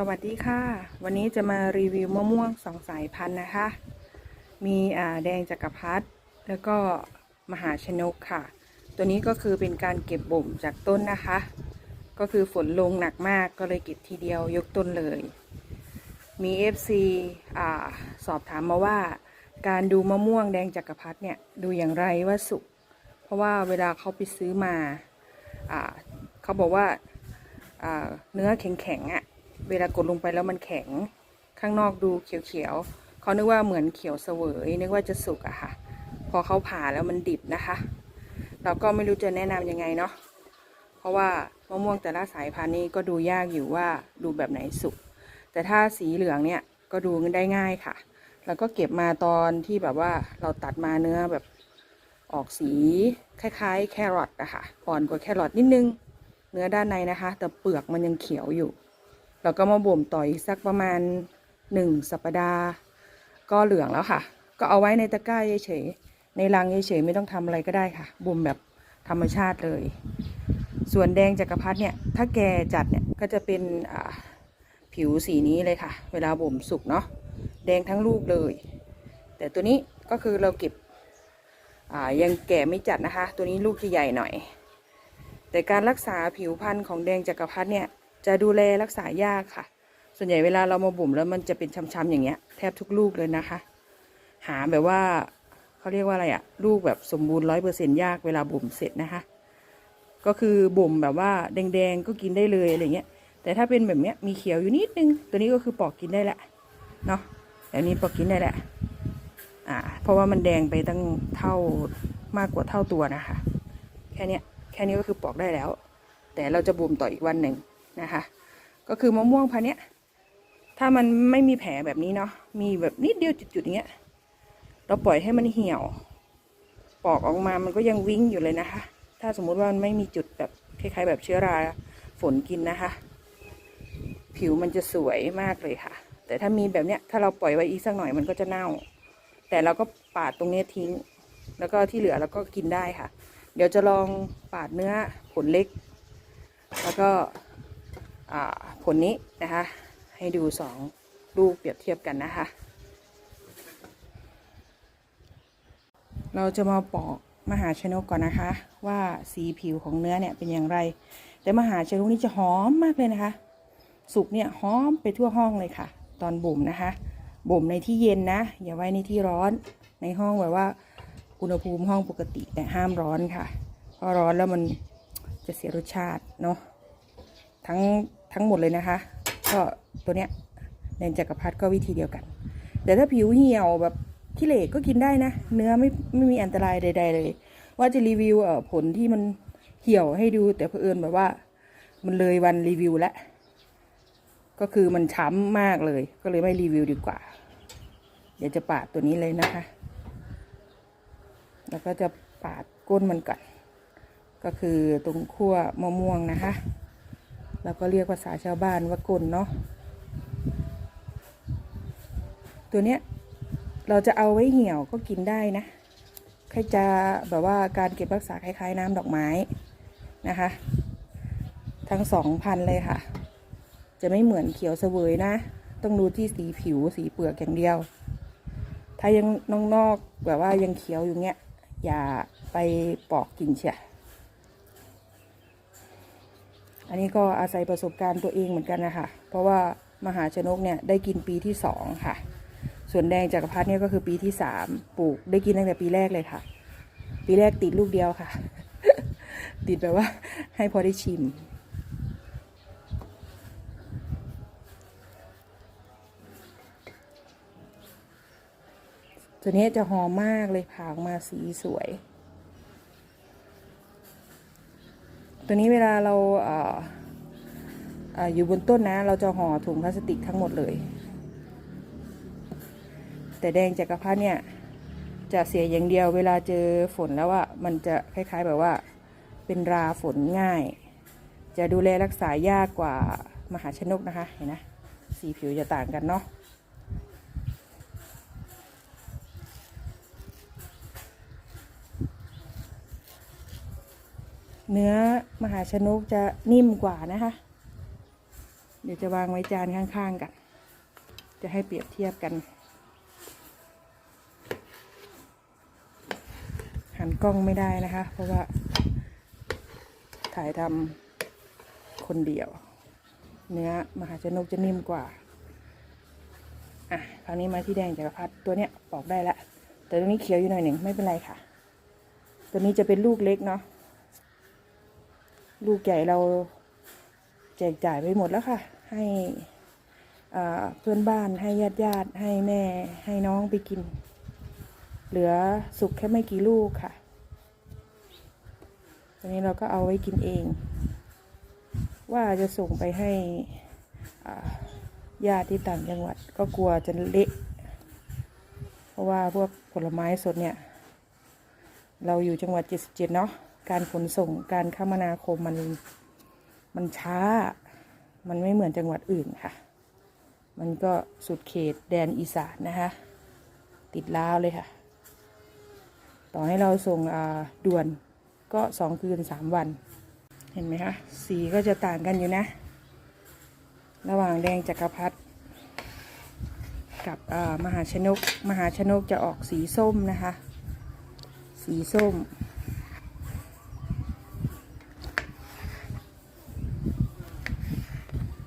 สวัสดีค่ะ วันนี้จะมารีวิวมะม่วงสองสายพันธุ์นะคะ มีอ่าแดงจักรพรรดิแล้วก็มหาชนกค่ะ ตัวนี้ก็คือเป็นการเก็บบ่มจากต้นนะคะ ก็คือฝนลงหนักมากก็เลยเก็บทีเดียวยกต้นเลย มี FC อ่าสอบถามมาว่า การดูมะม่วงแดงจักรพรรดิเนี่ยดูอย่างไรว่าสุก เพราะว่าเวลาเขาไปซื้อมาอ่าเขาบอกว่าอ่าเนื้อแข็งๆอะ่ะ เวลากดลงไปแล้วมันแข็ง ข้างนอกดูเขียวๆเขานึกว่าเหมือนเขียวเสวย นึกว่าจะสุกอะค่ะ พอเขาผ่าแล้วมันดิบนะคะ เราก็ไม่รู้จะแนะนำยังไงเนาะ เพราะว่ามะม่วงแต่ละสายพันธุ์นี้ก็ดูยากอยู่ว่าดูแบบไหนสุก แต่ถ้าสีเหลืองเนี่ยก็ดูได้ง่ายค่ะ แล้วก็เก็บมาตอนที่แบบว่าเราตัดมาเนื้อแบบออกสีคล้ายๆ แครอทอะค่ะอ่อนกว่าแครอทนิดนึง เนื้อด้านในนะคะ แต่เปลือกมันยังเขียวอยู่ แล้วก็มาบ่มต่ออีกสักประมาณหนึ่งสัปดาห์ ก็เหลืองแล้วค่ะ ก็เอาไว้ในตะกร้าเฉยๆในรังเฉยๆไม่ต้องทำอะไรก็ได้ค่ะ บ่มแบบธรรมชาติเลย ส่วนแดงจักรพรรดิเนี่ย ถ้าแก่จัดเนี่ยก็จะเป็นผิวสีนี้เลยค่ะ เวลาบ่มสุกเนาะแดงทั้งลูกเลย แต่ตัวนี้ก็คือเราเก็บยังแก่ไม่จัดนะคะ ตัวนี้ลูกจะใหญ่หน่อย แต่การรักษาผิวพรรณของแดงจักรพรรดิเนี่ย จะดูแลรักษายากค่ะ ส่วนใหญ่เวลาเรามาบ่มแล้วมันจะเป็นช้ำๆอย่างเงี้ยแทบทุกลูกเลยนะคะ หาแบบว่าเขาเรียกว่าอะไรอะลูกแบบสมบูรณ์ร้อยเปอร์เซ็นยากเวลาบ่มเสร็จนะคะ ก็คือบ่มแบบว่าแดงๆก็กินได้เลยอะไรเงี้ย แต่ถ้าเป็นแบบเนี้ยมีเขียวอยู่นิดนึง ตัวนี้ก็คือปอกกินได้แหละเนาะแบบนี้ปอกกินได้แหละอ่าเพราะว่ามันแดงไปตั้งเท่ามากกว่าเท่าตัวนะคะ แค่เนี้ยแค่นี้ก็คือปอกได้แล้ว แต่เราจะบ่มต่ออีกวันหนึ่ง นะคะ ก็คือมะม่วงพันเนี้ย ถ้ามันไม่มีแผลแบบนี้เนาะ มีแบบนิดเดียวจุดๆอย่างเงี้ย เราปล่อยให้มันเหี่ยว ปอกออกมามันก็ยังวิ่งอยู่เลยนะคะ ถ้าสมมุติว่ามันไม่มีจุดแบบคล้ายๆ แบบเชื้อราฝนกินนะคะ ผิวมันจะสวยมากเลยค่ะ แต่ถ้ามีแบบเนี้ย ถ้าเราปล่อยไว้อีกสักหน่อยมันก็จะเน่า แต่เราก็ปาดตรงเนี้ยทิ้ง แล้วก็ที่เหลือเราก็กินได้ค่ะ เดี๋ยวจะลองปาดเนื้อผลเล็ก แล้วก็ ผลนี้นะคะ ให้ดูสองลูกเปรียบเทียบกันนะคะ เราจะมาปอกมหาชนกก่อนนะคะ ว่าสีผิวของเนื้อเนี่ยเป็นอย่างไร แต่มหาชนกนี่จะหอมมากเลยนะคะ สุกเนี่ยหอมไปทั่วห้องเลยค่ะ ตอนบ่มนะคะบ่มในที่เย็นนะ อย่าไว้ในที่ร้อนในห้องแบบว่า อุณหภูมิห้องปกติแต่ห้ามร้อนค่ะ เพราะร้อนแล้วมันจะเสียรสชาติเนาะทั้ง ทั้งหมดเลยนะคะ ก็ตัวเนี้ยแดงจักรพรรดิก็วิธีเดียวกัน แต่ถ้าผิวเหี่ยวแบบขี้เหร่ก็กินได้นะ เนื้อไม่ไม่มีอันตรายใด ๆ เลย ว่าจะรีวิวเอ่อผลที่มันเหี่ยวให้ดู แต่เผอิญแบบว่า มันเลยวันรีวิวแล้วก็คือมันช้ำมากเลย ก็เลยไม่รีวิวดีกว่า เดี๋ยวจะปาดตัวนี้เลยนะคะ แล้วก็จะปาดก้นมันก่อน ก็คือตรงขั้วมะม่วงนะคะ แล้วก็เรียกภาษาชาวบ้านว่าก้นเนาะตัวเนี้ยเราจะเอาไว้เหี่ยวก็กินได้นะใครจะแบบว่าการเก็บรักษาคล้ายๆน้ำดอกไม้นะคะ ทั้งสองพันเลยค่ะ จะไม่เหมือนเขียวเสวยนะ ต้องดูที่สีผิวสีเปลือกอย่างเดียว ถ้ายังนอกๆแบบว่ายังเขียวอยู่เงี้ยอย่าไปปอกกินเชีย อันนี้ก็อาศัยประสบการณ์ตัวเองเหมือนกันนะคะ เพราะว่ามหาชนกเนี่ยได้กินปีที่สองค่ะ ส่วนแดงจักรพรรดิเนี่ยก็คือปีที่สามปลูกได้กินตั้งแต่ปีแรกเลยค่ะ ปีแรกติดลูกเดียวค่ะ ติดแบบว่าให้พอได้ชิมตัวนี้จะหอมมากเลยผ่าออกมาสีสวย ตัวนี้เวลาเราเอ่อเอ่ออยู่บนต้นนะ เราจะห่อถุงพลาสติกทั้งหมดเลย แต่แดงจักรพรรดิเนี่ยจะเสียอย่างเดียวเวลาเจอฝนแล้วอะมันจะคล้ายๆแบบว่าเป็นราฝนง่าย จะดูแลรักษายากกว่ามหาชนกนะคะเห็นนะสีผิวจะต่างกันเนาะ เนื้อมหาชนกจะนิ่มกว่านะคะ เดี๋ยวจะวางไว้จานข้างๆกัน จะให้เปรียบเทียบกัน หันกล้องไม่ได้นะคะ เพราะว่าถ่ายทำคนเดียว เนื้อมหาชนกจะนิ่มกว่าอะคราวนี้มาที่แดงจักรพรรดิตัวเนี้ยปอกได้ละแต่ตัวนี้เขียวอยู่หน่อยหนึ่งไม่เป็นไรค่ะ ตัวนี้จะเป็นลูกเล็กเนาะ ลูกใหญ่เราแจกจ่ายไปหมดแล้วค่ะ ให้เพื่อนบ้านให้ญาติญาติให้แม่ให้น้องไปกิน เหลือสุกแค่ไม่กี่ลูกค่ะตัวนี้เราก็เอาไว้กินเอง ว่าจะส่งไปให้ญาติที่ต่างจังหวัด ก็กลัวจะเละเพราะว่าพวกผลไม้สดเนี่ย เราอยู่จังหวัด 77 เนาะ การขนส่งการคมนาคมมันมันช้า มันไม่เหมือนจังหวัดอื่นค่ะ มันก็สุดเขตแดนอีสานนะคะ ติดลาวเลยค่ะ ต่อให้เราส่งอ่าด่วนก็สองคืนสามวัน เห็นไหมคะ สีก็จะต่างกันอยู่นะ ระหว่างแดงจักรพรรดิกับอ่ามหาชนก มหาชนกจะออกสีส้มนะคะ สีส้ม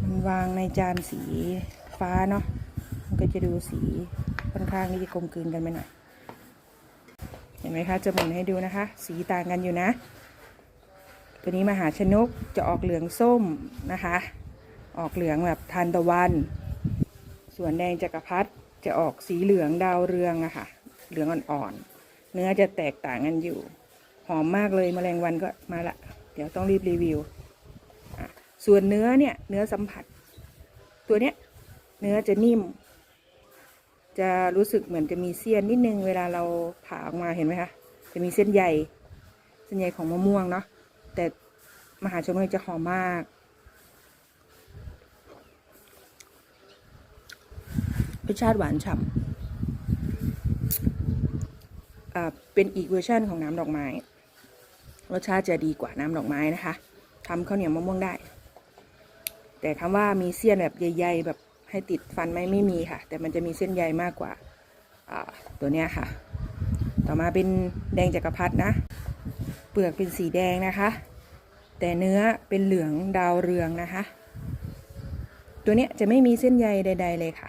มัน วางในจานสีฟ้าเนาะมันก็จะดูสีค่อนข้างที่จะกลมกลืนกันไปหน่อยเห็นไหมคะจะหมุนให้ดูนะคะ สีต่างกันอยู่นะ ตัวนี้มหาชนกจะออกเหลืองส้มนะคะ ออกเหลืองแบบทานตะวัน ส่วนแดงจักรพรรดิจะออกสีเหลืองดาวเรืองอะค่ะ เหลืองอ่อนๆเนื้อจะแตกต่างกันอยู่ หอมมากเลยมแมลงวันก็มาละ เดี๋ยวต้องรีบรีวิว ส่วนเนื้อเนี่ยเนื้อสัมผัส ตัวเนี้ยเนื้อจะนิ่ม จะรู้สึกเหมือนจะมีเสี้ยนนิดนึง เวลาเราผ่าออกมาเห็นไหมคะจะมีเส้นใยเส้นใยของมะม่วงเนาะแต่มหาชนจะหอมมากรสชาติหวานฉ่ำอ่าเป็นอีกเวอร์ชันของน้ำดอกไม้ รสชาติจะดีกว่าน้ำดอกไม้นะคะทำข้าวเหนียวมะม่วงได้ แต่คำว่ามีเสี้ยนแบบใหญ่ ๆ แบบให้ติดฟันไหมไม่มีค่ะ แต่มันจะมีเส้นใยมากกว่าตัวเนี้ยค่ะ ต่อมาเป็นแดงจักรพรรดินะ เปลือกเป็นสีแดงนะคะ แต่เนื้อเป็นเหลืองดาวเรืองนะคะ ตัวเนี้ยจะไม่มีเส้นใยใด ๆ เลยค่ะ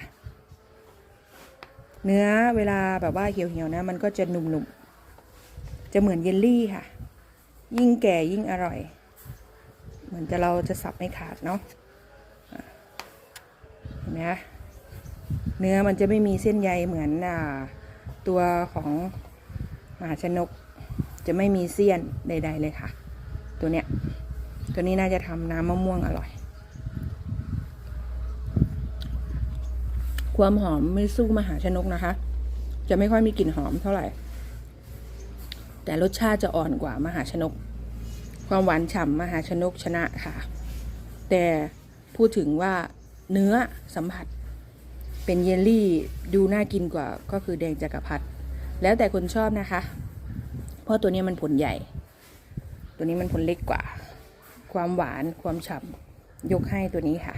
เนื้อเวลาแบบว่าเหี่ยวๆนะ มันก็จะหนุ่มๆ จะเหมือนเยลลี่ค่ะ ยิ่งแก่ยิ่งอร่อย เหมือนจะเราจะสับไม่ขาดเนาะ นะเนื้อมันจะไม่มีเส้นใยเหมือนอตัวของมหาชนก จะไม่มีเสี้ยนใด ๆ เลยค่ะ ตัวเนี้ยตัวนี้น่าจะทำน้ำมะม่วงอร่อย ความหอมไม่สู้มหาชนกนะคะ จะไม่ค่อยมีกลิ่นหอมเท่าไหร่ แต่รสชาติจะอ่อนกว่ามหาชนก ความหวานฉ่ำมหาชนกชนะค่ะ แต่พูดถึงว่า เนื้อสัมผัส เป็นเยลลี่ดูน่ากินกว่าก็คือแดงจักรพรรดิแล้วแต่คนชอบนะคะ เพราะตัวนี้มันผลใหญ่ ตัวนี้มันผลเล็กกว่า ความหวานความฉ่ำยกให้ตัวนี้ค่ะ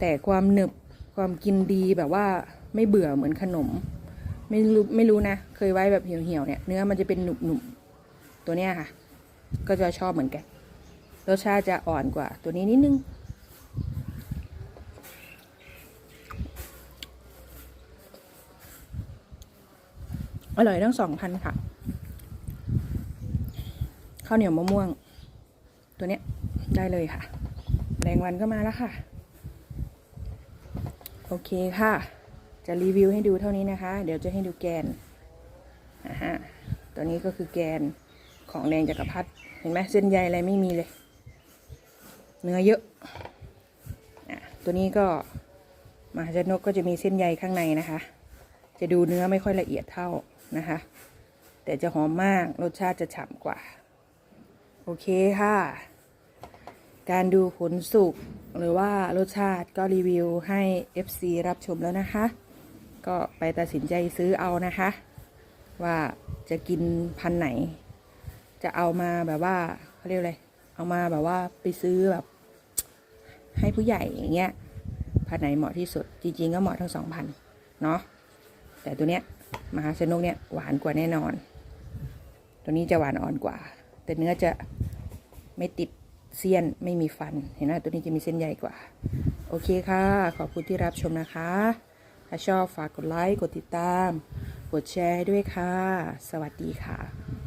แต่ความหนึบความกินดีแบบว่าไม่เบื่อเหมือนขนม ไม่รู้ไม่รู้นะ เคยไว้แบบเหี่ยวๆเนี่ยเนื้อมันจะเป็นหนุบๆตัวเนี้ยค่ะ ก็จะชอบเหมือนกันรสชาติจะอ่อนกว่าตัวนี้นิดนึง อร่อยทั้งสองพันค่ะ ข้าวเหนียวมะม่วง ตัวเนี้ยได้เลยค่ะแรงวันก็มาแล้วค่ะ โอเคค่ะ จะรีวิวให้ดูเท่านี้นะคะ เดี๋ยวจะให้ดูแกนอ่าฮะตัวนี้ก็คือแกนของแดงจักรพรรดิเห็นไหมเส้นใยอะไรไม่มีเลย เนื้อเยอะตัวนี้ก็มหาชนกก็จะมีเส้นใยข้างในนะคะ จะดูเนื้อไม่ค่อยละเอียดเท่า นะคะ แต่จะหอมมากรสชาติจะฉ่ำกว่า โอเคค่ะ การดูผลสุกหรือว่ารสชาติก็รีวิวให้ FC รับชมแล้วนะคะ ก็ไปตัดสินใจซื้อเอานะคะ ว่าจะกินพันไหน จะเอามาแบบว่าเขาเรียกอะไรเอามาแบบว่าไปซื้อแบบให้ผู้ใหญ่อย่างเงี้ยพันไหนเหมาะที่สุดจริงๆก็เหมาะทั้งสองพันเนาะแต่ตัวเนี้ย มหาชนกเนี่ยหวานกว่าแน่นอน ตัวนี้จะหวานอ่อนกว่า แต่เนื้อจะไม่ติดเสี้ยนไม่มีฟัน เห็นไหมตัวนี้จะมีเส้นใหญ่กว่า โอเคค่ะ ขอบคุณที่รับชมนะคะ ถ้าชอบฝากกดไลค์ กดติดตาม กดแชร์ด้วยค่ะ สวัสดีค่ะ